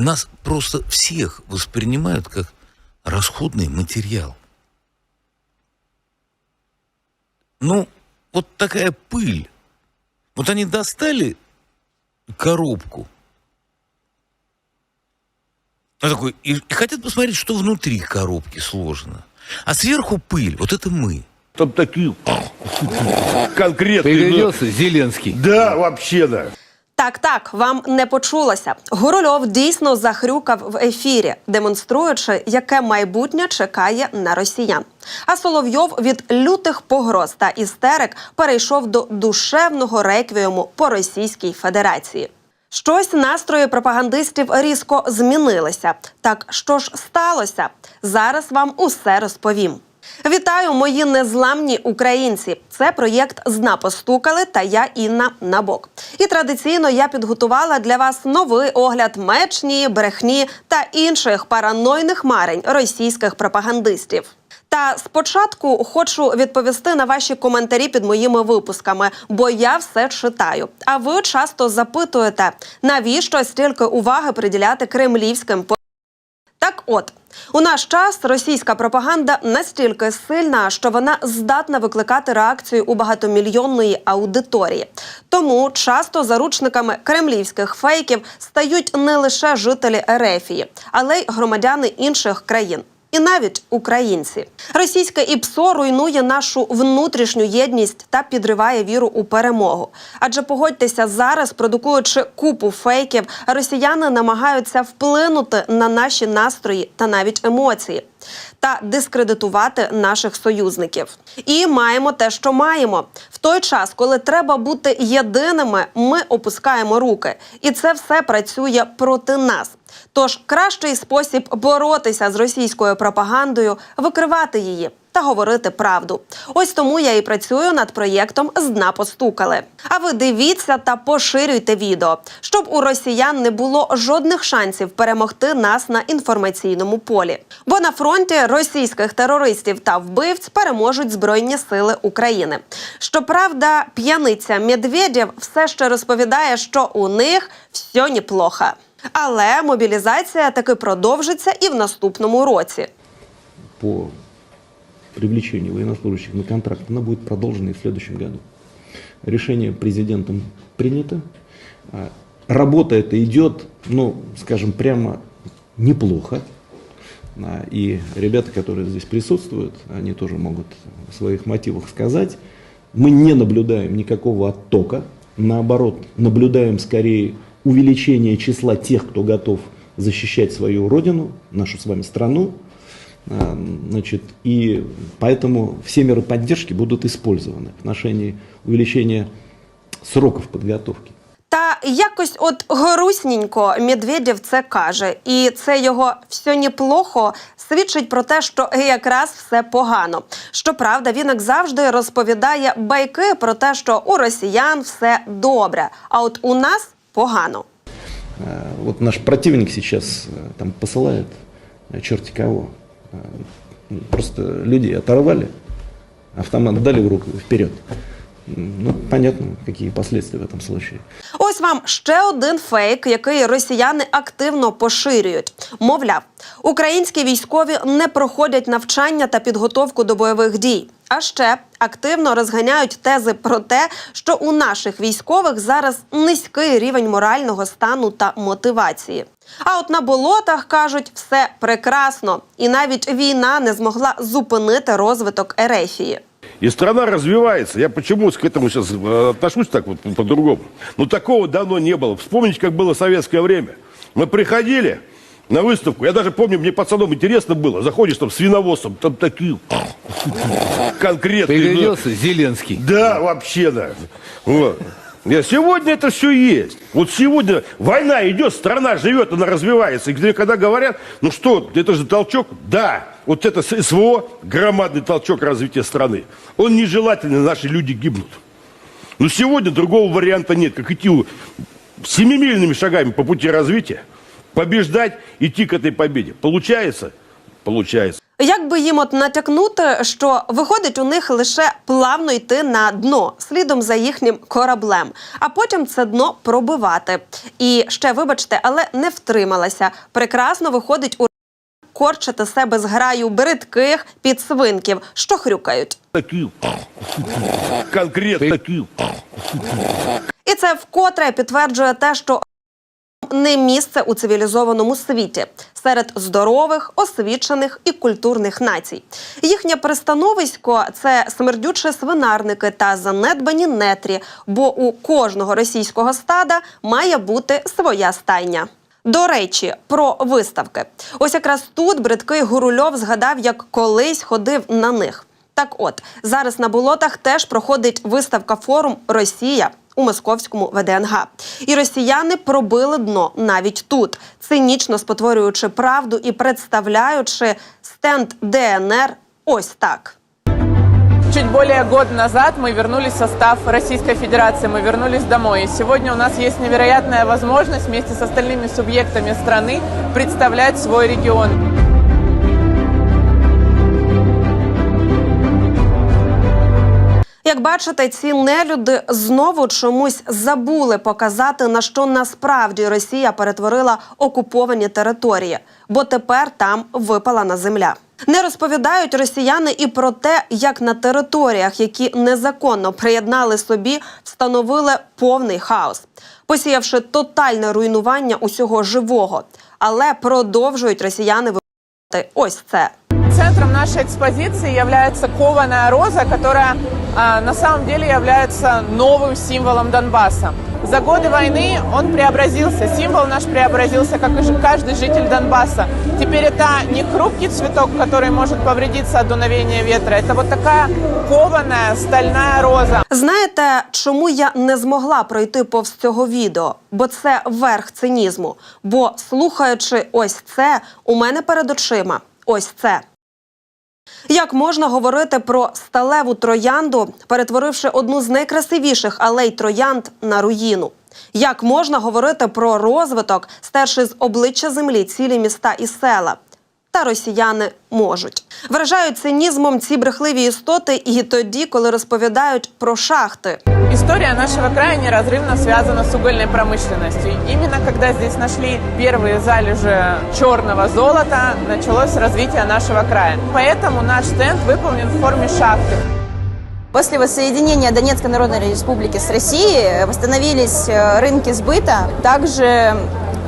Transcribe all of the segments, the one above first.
нас просто всех воспринимают как расходный материал. Ну, вот такая пыль. Вот они достали коробку. Ну, такой, и, и хотят посмотреть, что внутри коробки сложено. А сверху пыль. Вот это мы. Там такие конкретные. ну, Пригляделся Зеленский. Да, вообще да. Так, так, вам не почулося. Гурульов дійсно захрюкав в ефірі, демонструючи, яке майбутнє чекає на росіян. А Соловйов від лютих погроз та істерик перейшов до душевного реквіуму по Російській Федерації. Щось настрої пропагандистів різко змінилися. Так що ж сталося? Зараз вам усе розповім. Вітаю, мої незламні українці! Це проєкт Зна постукали та я Інна Набок. І традиційно я підготувала для вас новий огляд мечні, брехні та інших паранойних марень російських пропагандистів. Та спочатку хочу відповісти на ваші коментарі під моїми випусками, бо я все читаю. А ви часто запитуєте, навіщо стільки уваги приділяти кремлівським по- от, у наш час російська пропаганда настільки сильна, що вона здатна викликати реакцію у багатомільйонної аудиторії. Тому часто заручниками кремлівських фейків стають не лише жителі Ерефії, але й громадяни інших країн. І навіть українці російське ІПСО руйнує нашу внутрішню єдність та підриває віру у перемогу. Адже погодьтеся зараз, продукуючи купу фейків, росіяни намагаються вплинути на наші настрої та навіть емоції та дискредитувати наших союзників. І маємо те, що маємо. В той час, коли треба бути єдиними, ми опускаємо руки, і це все працює проти нас. Тож кращий спосіб боротися з російською пропагандою викривати її та говорити правду. Ось тому я і працюю над проєктом з дна постукали. А ви дивіться та поширюйте відео, щоб у росіян не було жодних шансів перемогти нас на інформаційному полі. Бо на фронті російських терористів та вбивць переможуть збройні сили України. Щоправда, п'яниця Медведєв все ще розповідає, що у них все неплохо. Але мобілізація таки продовжиться і в наступному році. по привлечению военнослужащих на контракт, она будет продолжена и в следующем году. Решение президентом принято. А, Работа эта идет, ну, скажем, прямо неплохо. А, И ребята, которые здесь присутствуют, они тоже могут о своих мотивах сказать. Мы не наблюдаем никакого оттока, наоборот, наблюдаем скорее увеличение числа тех, кто готов защищать свою родину, нашу с вами страну. А, Значит, и поэтому все меры поддержки будут использованы в отношении увеличения сроков подготовки. Та якось от грустненько Медведєв це каже, і це його все неплохо свідчить про те, що якраз все погано. Щоправда, він як завжди розповідає байки про те, що у росіян все добре, а от у нас погано. А, Вот наш противник сейчас э, там посылает э, черти кого. М, Просто людей оторвали, автомат дали в руку вперед. Ну, понятно, какие последствия в этом случае. Ось вам ще один фейк, який росіяни активно поширюють. Мовляв, українські військові не проходять навчання та підготовку до бойових дій. А ще активно розганяють тези про те, що у наших військових зараз низький рівень морального стану та мотивації. А от на болотах кажуть, все прекрасно, і навіть війна не змогла зупинити розвиток Ерефії. И страна развивается. Я почему к этому сейчас отношусь так вот по-другому? Ну, такого давно не было. Вспомните, как было в советское время. Мы приходили на выставку. Я даже помню, мне пацаном интересно было. Заходишь там с свиноводством, там такие конкретные. ну, Пригляделся Зеленский. Да, вообще да. Вот. Сегодня это все есть. Вот сегодня война идет, страна живет, она развивается. И когда говорят, ну что, это же толчок, да, вот это СВО, громадный толчок развития страны. Он нежелательный, наши люди гибнут. Но сегодня другого варианта нет, как идти семимильными шагами по пути развития, побеждать, идти к этой победе. Получается? Получается. Як би їм от натякнути, що виходить у них лише плавно йти на дно слідом за їхнім кораблем, а потім це дно пробивати. І ще вибачте, але не втрималася. Прекрасно виходить у корчити себе з граю бридких підсвинків, що хрюкають. Такие, конкретно такие. І це вкотре підтверджує те, що не місце у цивілізованому світі серед здорових, освічених і культурних націй. Їхнє пристановисько це смердючі свинарники та занедбані нетрі, бо у кожного російського стада має бути своя стайня. До речі, про виставки. Ось якраз тут бридкий Гурульов згадав, як колись ходив на них. Так от зараз на болотах теж проходить виставка форум Росія у московському ВДНГ. І росіяни пробили дно навіть тут, цинічно спотворюючи правду і представляючи стенд ДНР ось так. Чуть более года назад мы вернулись в состав Российской Федерации, мы вернулись домой. И сегодня у нас есть невероятная возможность вместе с остальными субъектами страны представлять свой регион. Як бачите, ці нелюди знову чомусь забули показати, на що насправді Росія перетворила окуповані території, бо тепер там випалана земля. Не розповідають росіяни і про те, як на територіях, які незаконно приєднали собі, встановили повний хаос, посіявши тотальне руйнування усього живого. Але продовжують росіяни вибирати ось це Центром нашей экспозиции является кованая роза, которая а, на самом деле является новым символом Донбасса. За годы войны он преобразился, символ наш преобразился, как и жи- каждый житель Донбасса. Теперь это не хрупкий цветок, который может повредиться от дуновения ветра, это вот такая кованая стальная роза. Знаєте, чому я не змогла пройти повз цього відео? Бо це верх цинізму. Бо слухаючи ось це, у мене перед очима ось це. Як можна говорити про сталеву троянду, перетворивши одну з найкрасивіших алей троянд на руїну? Як можна говорити про розвиток, стерши з обличчя землі цілі міста і села? Та росіяни можуть. Вражають цинізмом ці брехливі істоти і тоді, коли розповідають про шахти. История нашего края неразрывно связана с угольной промышленностью. Именно когда здесь нашли первые залежи черного золота, началось развитие нашего края. Поэтому наш стенд выполнен в форме шахты. После воссоединения Донецкой Народной Республики с Россией восстановились э, рынки сбыта. Также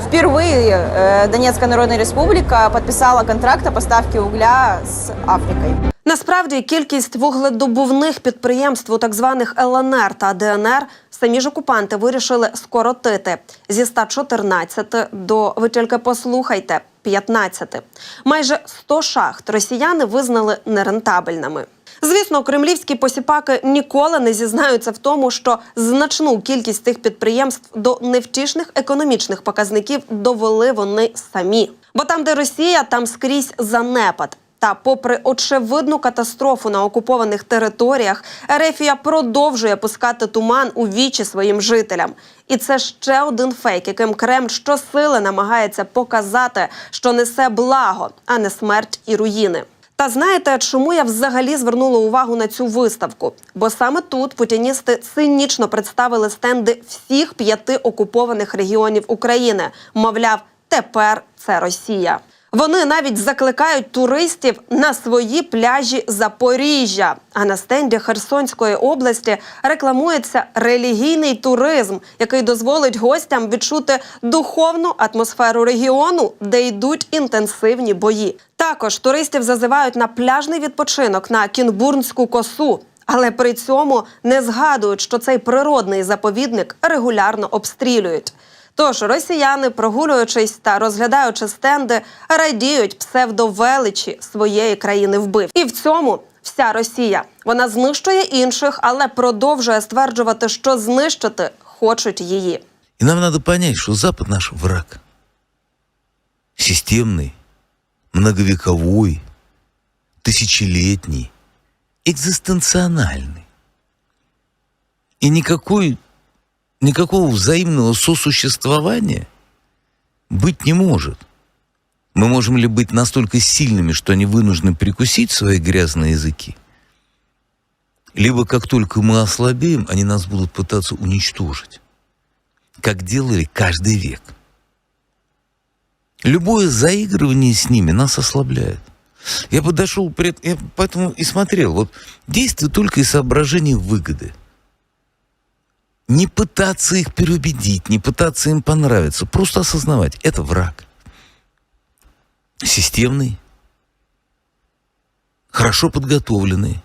впервые э, Донецкая Народная Республика подписала контракт о поставке угля с Африкой. Насправді кількість вугледобувних підприємств у так званих ЛНР та ДНР самі ж окупанти вирішили скоротити зі 114 до ви тільки послухайте 15. Майже 100 шахт росіяни визнали нерентабельними. Звісно, кремлівські посіпаки ніколи не зізнаються в тому, що значну кількість цих підприємств до невтішних економічних показників довели вони самі. Бо там, де Росія, там скрізь занепад. Та, попри очевидну катастрофу на окупованих територіях, Ерефія продовжує пускати туман у вічі своїм жителям. І це ще один фейк, яким Кремль щосили намагається показати, що несе благо, а не смерть і руїни. Та знаєте, чому я взагалі звернула увагу на цю виставку? Бо саме тут путіністи цинічно представили стенди всіх п'яти окупованих регіонів України. Мовляв, тепер це Росія. Вони навіть закликають туристів на свої пляжі Запоріжжя. А на стенді Херсонської області рекламується релігійний туризм, який дозволить гостям відчути духовну атмосферу регіону, де йдуть інтенсивні бої. Також туристів зазивають на пляжний відпочинок на Кінбурнську косу. Але при цьому не згадують, що цей природний заповідник регулярно обстрілюють. Тож росіяни, прогулюючись та розглядаючи стенди, радіють псевдовеличі своєї країни вбив. І в цьому вся Росія. Вона знищує інших, але продовжує стверджувати, що знищити хочуть її. И нам надо понять, что Запад наш враг. Системный, многовековой, тысячелетний, экзистенциональный. И никакой, никакого взаимного сосуществования быть не может. Мы можем ли быть настолько сильными, что они вынуждены прикусить свои грязные языки? Либо как только мы ослабеем, они нас будут пытаться уничтожить, как делали каждый век. Любое заигрывание с ними нас ослабляет. Я подошел, пред... я поэтому и смотрел. Вот действие только из соображений выгоды. Не пытаться их переубедить, не пытаться им понравиться. Просто осознавать, это враг. Системный, хорошо подготовленный,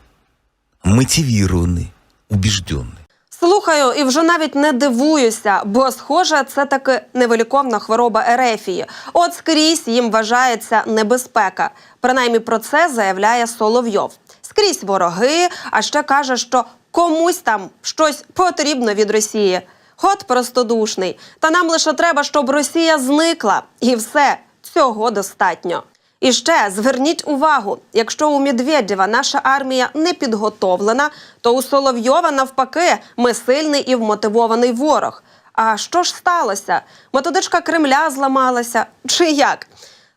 мотивірований, убіжденний. Слухаю і вже навіть не дивуюся, бо схоже, це таки невиліковна хвороба Ерефії. От скрізь їм вважається небезпека. Принаймні про це заявляє Соловйов. Скрізь вороги, а ще каже, що комусь там щось потрібно від Росії. От простодушний. Та нам лише треба, щоб Росія зникла, і все цього достатньо. І ще зверніть увагу: якщо у Медведєва наша армія не підготовлена, то у Соловйова навпаки ми сильний і вмотивований ворог. А що ж сталося? Методичка Кремля зламалася чи як?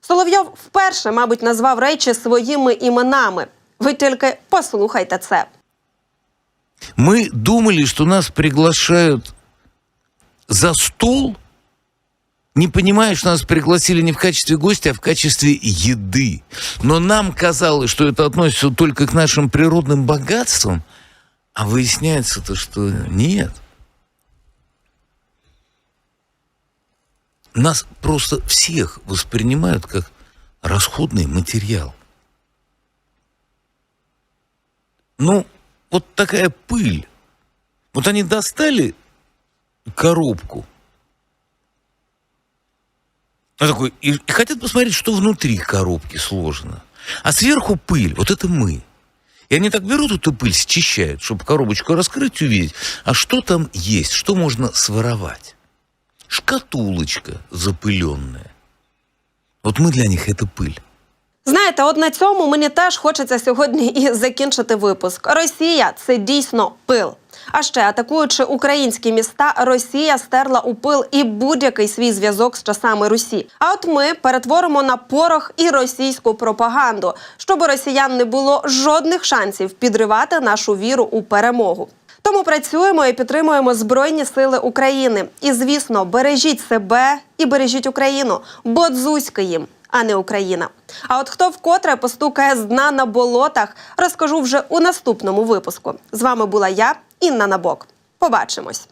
Соловйов вперше, мабуть, назвав речі своїми іменами. Ви тільки послухайте це. Мы думали, что нас приглашают за стол, не понимая, что нас пригласили не в качестве гостя, а в качестве еды. Но нам казалось, что это относится только к нашим природным богатствам, а выясняется-то, что нет. Нас просто всех воспринимают как расходный материал. Ну, вот такая пыль. Вот они достали коробку. Такой, и, и хотят посмотреть, что внутри коробки сложено. А сверху пыль, вот это мы. И они так берут эту пыль, счищают, чтобы коробочку раскрыть, увидеть, а что там есть, что можно своровать. Шкатулочка запыленная. Вот мы для них это пыль. Знаєте, от на цьому мені теж хочеться сьогодні і закінчити випуск. Росія це дійсно пил. А ще атакуючи українські міста, Росія стерла у пил і будь-який свій зв'язок з часами Русі. А от ми перетворимо на порох і російську пропаганду, щоб росіян не було жодних шансів підривати нашу віру у перемогу. Тому працюємо і підтримуємо Збройні Сили України. І звісно, бережіть себе і бережіть Україну, бо дзузька їм, а не Україна. А от хто вкотре постукає з дна на болотах, розкажу вже у наступному випуску. З вами була я, Інна Набок. Побачимось.